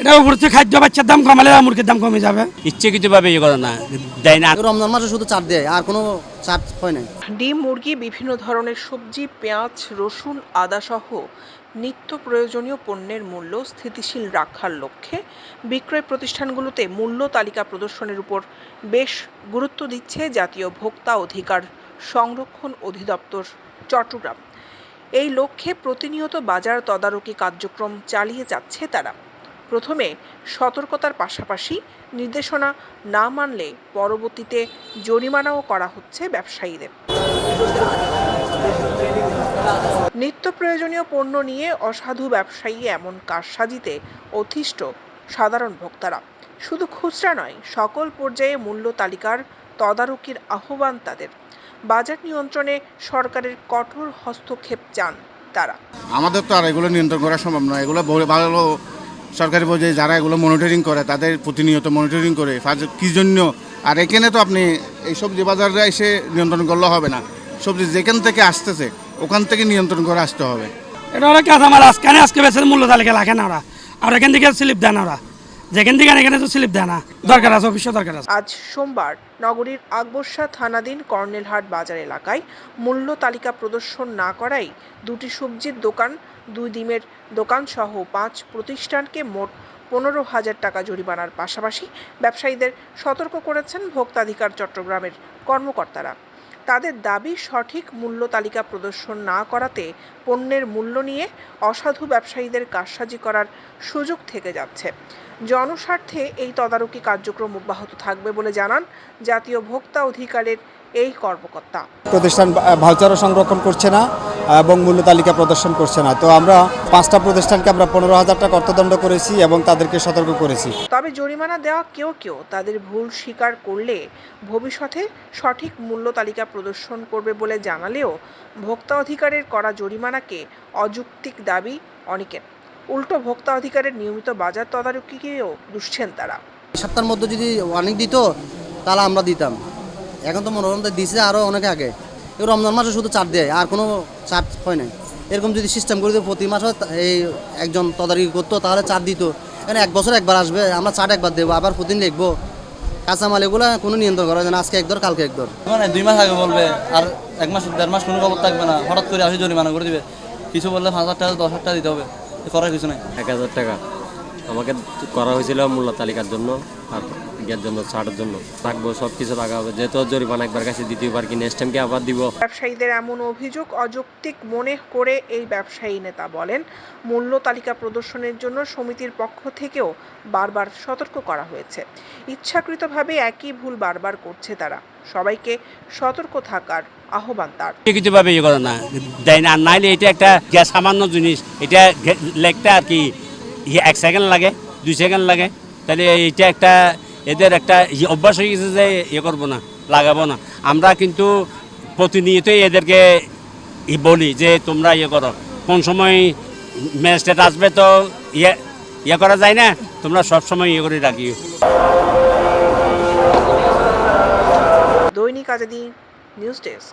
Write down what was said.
এটা উপরে খাদ্য বাচ্চার দাম কমালে মুরগির দাম কমে যাবে। ইচ্ছাকৃতভাবে ইয়ে করে না দেয় না। রমজান মাসে শুধু চাট দেয় আর কোনো চাট হয় নাই। ডিম মুরগি বিভিন্ন ধরনের সবজি পেঁয়াজ রসুন আদা সহ নিত্য প্রয়োজনীয় পণ্যের মূল্য স্থিতিশীল রাখার লক্ষ্যে বিক্রয় প্রতিষ্ঠানগুলোতে মূল্য তালিকা প্রদর্শনের উপর বেশ গুরুত্ব দিচ্ছে জাতীয় ভোক্তা অধিকার সংরক্ষণ অধিদপ্তর চট্টগ্রাম। এই লক্ষ্যে প্রতিনিয়ত বাজার তদারকি কার্যক্রম চালিয়ে যাচ্ছে তারা। প্রথমে সতর্কতার পাশাপাশি নির্দেশনা না মানলে পরবর্তীতে জরিমানাও করা হচ্ছে ব্যবসায়ীদের। নিত্য প্রয়োজনীয় পণ্য নিয়ে অসাধু ব্যবসায়ী এমন কারসাজিতে অতিষ্ঠ সাধারণ ভোক্তারা। শুধু খুচরা নয়, সকল পর্যায়ে মূল্য তালিকার তদারকির আহ্বান তাদের। বাজার নিয়ন্ত্রণে সরকারের কঠোর হস্তক্ষেপ চান তারা। আমাদের তো আর এগুলো নিয়ন্ত্রণ করা সম্ভব নয়। এগুলো ভালো সরকারি পর্যায়ে যারা এগুলো মনিটরিং করে, তাদের প্রতিনিয়ত মনিটরিং করে কি জন্য? আর এখানে তো আপনি এই সবজি বাজারে এসে নিয়ন্ত্রণ করলে হবে না। সবজি যেখান থেকে আসতেছে, ওখান থেকে নিয়ন্ত্রণ করে আসতে হবে। এটা ওরা কাঁচামাল আজকানে আজকে বেশি মূল্য তালিকা লাগে না ওরা? আর এখান থেকে স্লিপ দেন ওরা। যেখান থেকে এখানে তো স্লিপ দেয় না। দরকার আছে অফিসে দরকার আছে। আজ সোমবার নগরীর আকবরশাহ থানাধীন কর্নেলহাট বাজার এলাকায় মূল্য তালিকা প্রদর্শন না করায় দুটি সবজির দোকান, দুই ডিমের দোকান সহ পাঁচ প্রতিষ্ঠানকে মোট পনেরো হাজার টাকা জরিমানার পাশাপাশি ব্যবসায়ীদের সতর্ক করেছেন ভোক্তাধিকার চট্টগ্রামের কর্মকর্তারা। তাদের দাবি সঠিক মূল্য তালিকা প্রদর্শন না করাতে পণ্যের মূল্য নিয়ে অসাধু ব্যবসায়ীদের কারসাজি করার সুযোগ থেকে যাচ্ছে। জনস্বার্থে এই তদারকি কার্যক্রম অব্যাহত থাকবে বলে জানান জাতীয় ভোক্তা অধিকারের এই কর্মকর্তা। প্রতিষ্ঠান ভাউচারও সংরক্ষণ করছে না এবং মূল্য তালিকা প্রদর্শন করছে না। তো আমরা পাঁচটা প্রতিষ্ঠানকে আমরা পনেরো হাজার টাকা অর্থদণ্ড করেছি এবং তাদেরকে সতর্ক করেছি। তবে জরিমানা দেওয়া কেউ কেউ তাদের ভুল স্বীকার করলে ভবিষ্যতে সঠিক মূল্য তালিকা প্রদর্শন করবে বলে জানালেও ভোক্তা অধিকারের করা জরিমানাকে অযৌক্তিক দাবি অনেকের উল্টো ভোক্তা অধিকারের নিয়মিত বাজার তদারকিকেও দুষছেন তারা। সপ্তাহের মধ্যে যদি অনেক দিত তাহলে আমরা দিতাম। এখন তো মনোরম দিছে আরও অনেক আগে। এই রমজান মাসে শুধু চাট দেয় আর কোনো চাট হয় নাই। এরকম যদি সিস্টেম করে দিত প্রতি মাসে এই একজন তদারকি করতো তাহলে চাট দিত। এখানে এক বছর একবার আসবে আমরা চাট একবার দেবো আবার প্রতিদিন লিখব। কাঁচামাল এগুলো কোনো নিয়ন্ত্রণ করা যায় না আজকে এক দর কালকে এক দর মানে দুই মাস আগে বলবে আর এক মাস দেড় মাস কোনো খবর থাকবে না। হঠাৎ করে আসে জরিমানা করে দিবে। কিছু বললে পাঁচ হাজার টাকা দশ হাজার টাকা দিতে হবে। করার কিছু নাই। এক হাজার টাকা। আমাকে করা হয়েছিল মূল্য তালিকার জন্য আর ইয়ার জন্য ছাড়ের জন্য। রাখব সব কিছু রাখা হবে। যেহেতু জরিমানা একবার কাছে দ্বিতীয়বার কি নেক্সট টাইম কি আবার দিব? ব্যবসায়ীদের এমন অভিযোগ অযৌক্তিক মনে করে এই ব্যবসায়ী নেতা বলেন মূল্য তালিকা প্রদর্শনের জন্য সমিতির পক্ষ থেকেও বারবার সতর্ক করা হয়েছে। ইচ্ছাকৃতভাবে একই ভুল বারবার করছে তারা। সবাইকে সতর্ক থাকার আহ্বান তার। ইচ্ছাকৃতভাবে ইয়ে করে না। দেয় না। আর নাইলে এটা একটা সামান্য জিনিস। এটা লেখতে আর কি এক সেকেন্ড লাগে, দুই সেকেন্ড লাগে। তাহলে এটা একটা, এদের একটা অভ্যাস হয়ে গেছে যে ইয়ে করব না, লাগাবো না। আমরা কিন্তু প্রতিনিয়তই এদেরকে বলি যে তোমরা ইয়ে করো। কোন সময় ম্যাজিস্ট্রেট আসবে তো ইয়ে ইয়ে করা যায় না? তোমরা সব সময় ইয়ে করে রাখিও দৈনিক আজাদি নিউজ ডেস্ক।